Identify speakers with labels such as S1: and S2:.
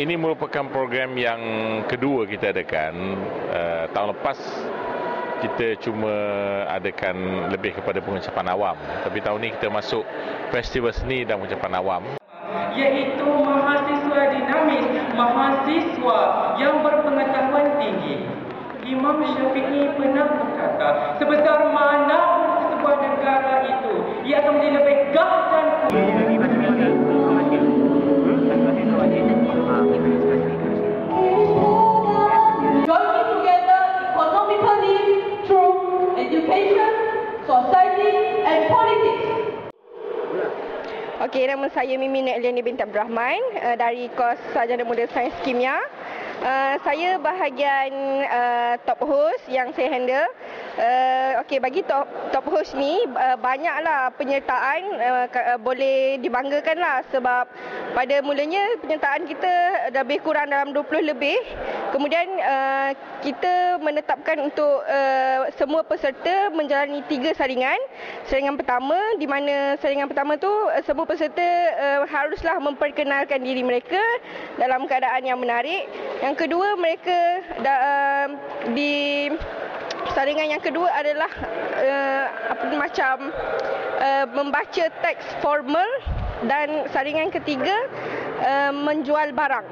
S1: Ini merupakan program yang kedua kita adakan. Uh, tahun lepas kita cuma adakan lebih kepada pengucapan awam. Tapi tahun ini kita masuk festival seni dan pengucapan awam.
S2: Iaitu mahasiswa dinamis, mahasiswa yang berpengetahuan tinggi. Imam Syafi'i pernah berkata, sebesar mana
S3: Okey, nama saya Mimin Eliani binti Abdul Rahman uh, dari kos Sarjana Muda Sains Kimia. Uh, saya bahagian uh, top host yang saya handle. Uh, Okey, bagi top top host ni uh, banyaklah penyertaan uh, uh, boleh dibanggakan lah sebab pada mulanya penyertaan kita lebih kurang dalam 20 lebih. Kemudian uh, kita menetapkan untuk uh, semua peserta menjalani tiga saringan. Saringan pertama di mana saringan pertama tu uh, semua peserta uh, haruslah memperkenalkan diri mereka dalam keadaan yang menarik. Yang kedua mereka da, uh, di saringan yang kedua adalah uh, apa macam uh, membaca teks formal dan saringan ketiga uh, menjual barang.